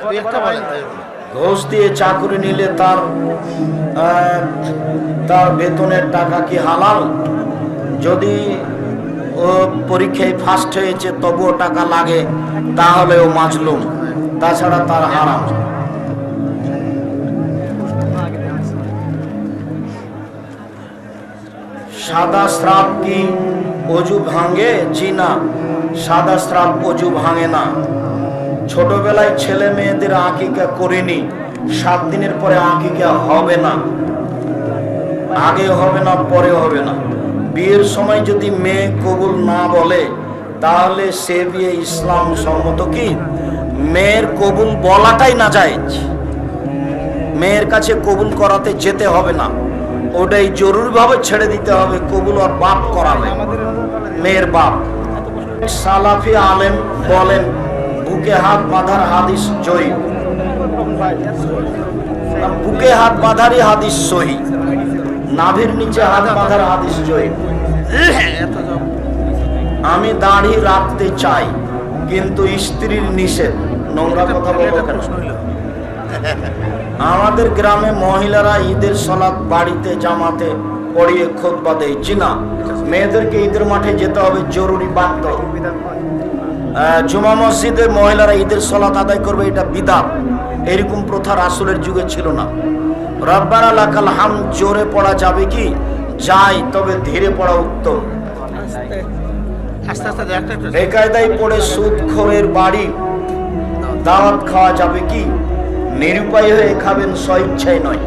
বলেন ঘুষ দিয়ে চাকরি নিলে তার তার বেতনের টাকা কি হালাল? যদি ও পরীক্ষায় ফার্স্ট হয়েছে তবুও টাকা লাগে তাহলে ও মাজলুম। তাছাড়া তার হারাম। সাদা স্রাব কি অজু ভাঙে? জি না সাদা স্রাব অজু ভাঙে না। ছোটবেলায় ছেলে মেয়েদের আকিকা করিনি। সাত দিনের পরে আকিকা হবে না। আগে হবে না, পরে হবে না। বিয়ের সময় যদি মেয়ে কবুল না বলে, তাহলে সে বিয়ে ইসলাম সম্মত কি? মেয়ের কবুল বলাটাই না যায়। মেয়ের কাছে কবুল করাতে যেতে হবে না। ওটাই জরুরিভাবে ছেড়ে দিতে হবে, কবুল আর বাপ করাবে মেয়ের বাপ। সালাফি আলেম বলেন বুকে হাত বাঁধার হাদিস জয়ী বুকে হাত বাঁধারই হাদিস সহি। নাভির নিচে হাত বাঁধার হাদিস জয়ী আমি দাড়ি রাখতে চাই, কিন্তু স্ত্রীর নিষেধ। নোংরা কথা বলব কেন? আমাদের গ্রামে মহিলারা ঈদের সলাৎ বাড়িতে, জামাতে পড়িয়ে খোদবা দেয়। চিনা মেয়েদেরকে ঈদের মাঠে যেতে হবে, জরুরি বাধ্য। জুমা মসজিদে মহিলারা ঈদের সলাত আদায় করবে এটা বিদাত। এরকম প্রথা রাসুলের যুগে ছিল না। রব্বানা লাকাল হাম জোরে পড়া যাবে কি? যাই তবে ধীরে পড়া উত্তম। বেকায়দায় পড়ে সুদ খোরের বাড়ি দাওয়াত খাওয়া যাবে কি? নিরুপায় হয়ে খাবেন স্বইচ্ছায় নয়।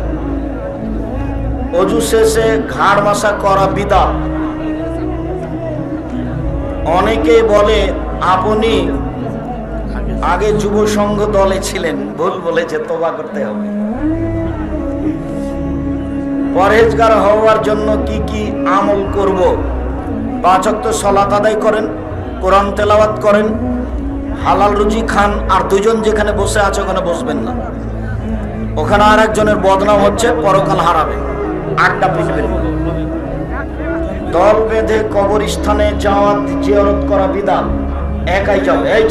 অজু শেষে ঘাড় মাসা করা বিদা অনেকে বলে আপনি আগে যুব সংঘ দলে ছিলেন, ভুল বলেছে তোবা করতে হবে। পরহেজগার হওয়ার জন্য কি কি আমল করব? পাঁচক্ত সলাত আদায় করেন, কোরআন তেলাওয়াত করেন, হালাল রুজি খান, আর দুজন যেখানে বসে আছে ওখানে বসবেন না। ওখানে আর একজনের বদনাম হচ্ছে, পরকাল হারাবে। আড্ডা পিটবেন দল বেঁধে কবরস্থানে যাওয়াত জিয়ারত করা বিধান। একাই যাবে এই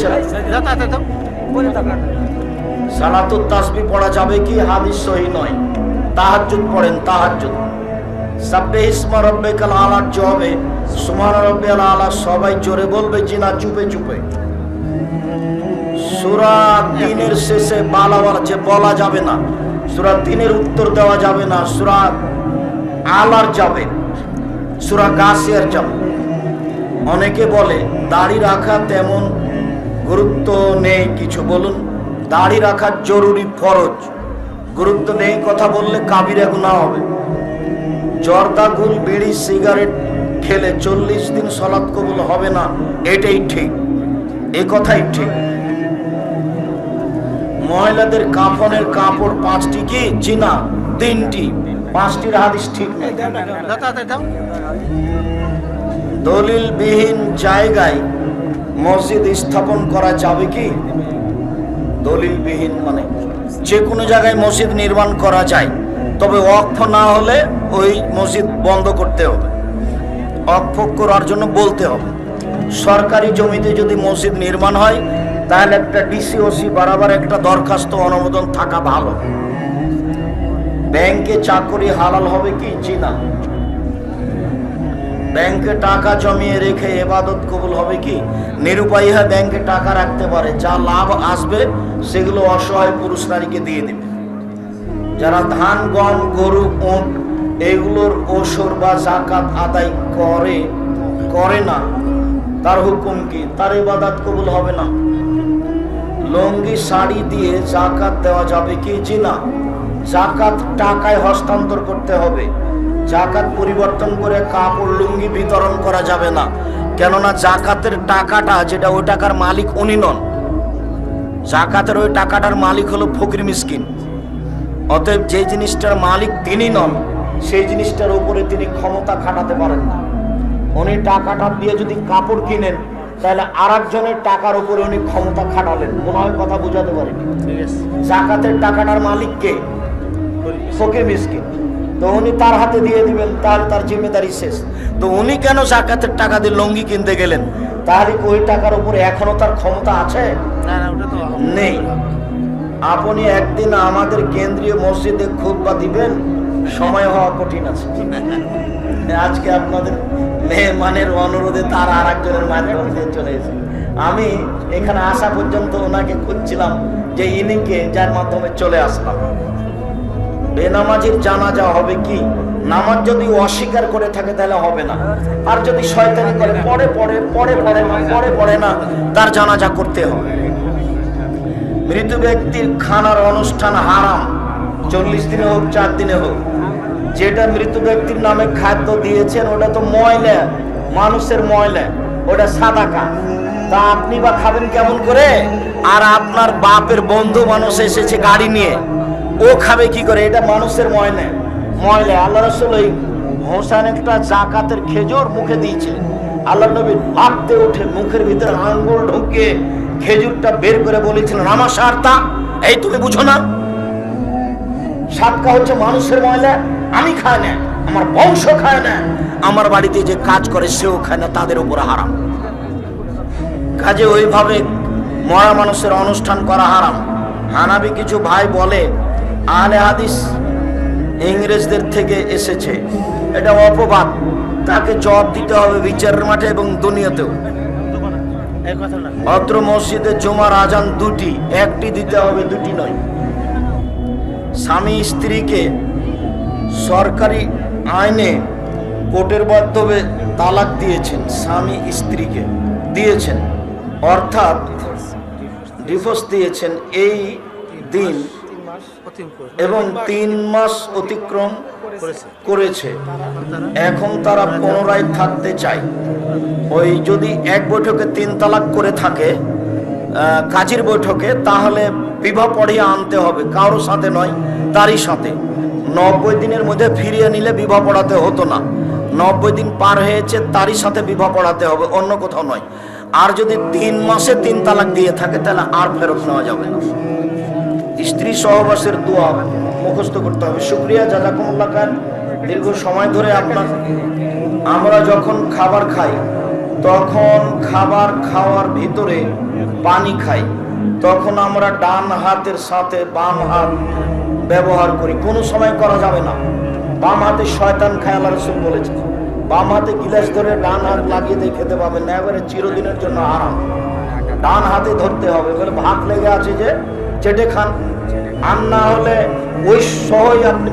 যাতায়াত তাসবি পড়া যাবে কি? হাদিস সহি নয়। তাহাজ্জুদ পড়েন তাহাজ্জুদ। সাব্বে ইসমা রব্বিকাল আলার জবে সুমান আলা সবাই জোরে বলবে জিনা চুপে চুপে। সূরা দিনের শেষে বালাওয়ালা যে বলা যাবে না সূরা দিনের উত্তর দেওয়া যাবে না সুরা আলার যাবে সুরা গাছিয়ার যাবে। অনেকে বলে, দাড়ি রাখা তেমন গুরুত্ব নেই কিছু। বলুন, দাড়ি রাখা জরুরি ফরজ। গুরুত্ব নেই কথা বললে কাবিরা গুণা হবে। জর্দা গুল বিড়ি, সিগারেট খেলে চল্লিশ দিন সলাৎ কবুল হবে না, এটাই ঠিক। এ কথাই ঠিক। মহিলাদের কাফনের কাপড় পাঁচটি কি? জিনা। তিনটি। পাঁচটির হাদিস ঠিক নেই। দলিলবিহীন জায়গায় মসজিদ স্থাপন করা যাবে কি? দলিলবিহীন মানে যে কোনো জায়গায় মসজিদ নির্মাণ করা যায়। তবে অক্ষ না হলে ওই মসজিদ বন্ধ করতে হবে। অক্ষ করার জন্য বলতে হবে, সরকারি জমিতে যদি মসজিদ নির্মাণ হয়, তাহলে একটা ডিসিওসি বরাবর একটা দরখাস্ত অনুমোদন থাকা ভালো। ব্যাংকে চাকরি হালাল হবে কি? চিনা ব্যাংকে টাকা জমিয়ে রেখে এবাদত কবুল হবে কি? নিরুপায় হয়ে ব্যাংকে টাকা রাখতে পারে। যা লাভ আসবে, সেগুলো অসহায় পুরুষ নারীকে দিয়ে দেবে। যারা ধান, গম, গরু, উঁট, এগুলোর ওসর বা জাকাত আদায় করে করে না, তার হুকুম কি? তার ইবাদত কবুল হবে না। লঙ্গি, শাড়ি দিয়ে জাকাত দেওয়া যাবে কি? জি না। জাকাত টাকায় হস্তান্তর করতে হবে। জাকাত পরিবর্তন করে কাপড় লুঙ্গি বিতরণ করা যাবে না। কেননা জাকাতের টাকাটা যেটা ওই টাকার মালিক উনি নন। জাকাতের ওই টাকাটার মালিক হলো ফকির মিসকিন। অতএব যে জিনিসটার মালিক তিনি নন সেই জিনিসটার উপরে তিনি ক্ষমতা খাটাতে পারেন না। উনি টাকাটা দিয়ে যদি কাপড় কিনেন তাহলে আর একজনের টাকার উপরে উনি ক্ষমতা খাটালেন। মনে হয় কথা বোঝাতে পারেন। জাকাতের টাকাটার মালিক কে? ফকির মিসকিন। তো উনি তার হাতে দিয়ে দিবেন তার তার জিম্মেদারি শেষ। তো উনি কেন জাকাতের টাকা দিয়ে লঙ্গি কিনতে গেলেন? তাহলে ওই টাকার উপরে এখনও তার ক্ষমতা আছে? না না ওটা তো নেই। আপনি একদিন আমাদের কেন্দ্রীয় মসজিদে খুতবা দিবেন সময় হওয়া কঠিন আছে। আজকে আপনাদের মেহমানের অনুরোধে তার আর একজনের মাধ্যম দিয়ে চলে এসে আমি এখানে আসা পর্যন্ত ওনাকে খুঁজছিলাম যে ইনিকে যার মাধ্যমে চলে আসলাম। বেনামাজির জানাজা হবে কি? নামাজ যদি অস্বীকার করে থাকে তাহলে হবে না। আর যদি শয়তানি করে পরে পরে পরে পরে পরে পরে না, তার জানাজা করতে হবে। মৃত ব্যক্তির খানার অনুষ্ঠান হারাম। চল্লিশ দিনে হোক, চার দিনে হোক। যেটা মৃত ব্যক্তির নামে খাদ্য দিয়েছেন, ওটা তো ময়লা। মানুষের ময়লা। ওটা সাদাকা। তা আপনি বা খাবেন কেমন করে? আর আপনার বাপের বন্ধু মানুষ এসেছে গাড়ি নিয়ে। ও খাবে কি করে? এটা মানুষের ময়লা। ময়লা। আল্লাহ রসুল ওই হোসান একটা জাকাতের খেজুর মুখে দিয়েছে। আল্লাহ নবী হাঁটতে উঠে মুখের ভিতরে আঙ্গুল ঢুকিয়ে খেজুরটা বের করে বলেছিলেন আমার সারতা, এই তুমি বুঝো না। সাতকা হচ্ছে মানুষের ময়লা। আমি খাই না, আমার বংশ খায় না। আমার বাড়িতে যে কাজ করে সেও খায় না, তাদের উপরে হারাম। কাজে ওইভাবে মরা মানুষের অনুষ্ঠান করা হারাম। হানাবি কিছু ভাই বলে আহলে হাদিস ইংরেজদের থেকে এসেছে। এটা অপবাদ। তাকে জবাব দিতে হবে বিচারের মাঠে এবং দুনিয়াতেও। অত্র মসজিদে জমার আজান দুটি, একটি দিতে হবে, দুটি নয়। স্বামী স্ত্রীকে সরকারি আইনে কোর্টের মাধ্যমে তালাক দিয়েছেন, স্বামী স্ত্রীকে দিয়েছেন। অর্থাৎ ডিভোর্স দিয়েছেন। এই দিন এবং তিন মাস অতিক্রম করেছে। এখন তারা পুনরায় থাকতে চায়। ওই যদি এক বৈঠকে তিন তালাক করে থাকে কাজীর বৈঠকে তাহলে বিবাহ পড়িয়ে আনতে হবে। কারোর সাথে নয় তারই সাথে। নব্বই দিনের মধ্যে ফিরিয়ে নিলে বিবাহ পড়াতে হতো না। নব্বই দিন পার হয়েছে তারই সাথে বিবাহ পড়াতে হবে অন্য কোথাও নয়। আর যদি তিন মাসে তিন তালাক দিয়ে থাকে তাহলে আর ফেরত নেওয়া যাবে না। স্ত্রী সহবাসের দোয়া মুখস্থ করতে হবে। শুক্রিয়া জাজাকুমুল্লাহ খান। দীর্ঘ সময় ধরে আপনার আমরা যখন খাবার খাই, তখন খাবার খাওয়ার ভিতরে পানি খাই, তখন আমরা ডান হাতের সাথে বাম হাত ব্যবহার করি। কোনো সময় করা যাবে না। বাম হাতে শয়তান খায়, আল্লাহ রসুল বলেছে বাম হাতে গিলাস ধরে ডান হাত লাগিয়ে দিয়ে খেতে পাবেন না। এবারে চিরদিনের জন্য আরাম। ডান হাতে ধরতে হবে। ভাত লেগে আছে যে চেটে খান। আর না হলে ওই সহজ আপনি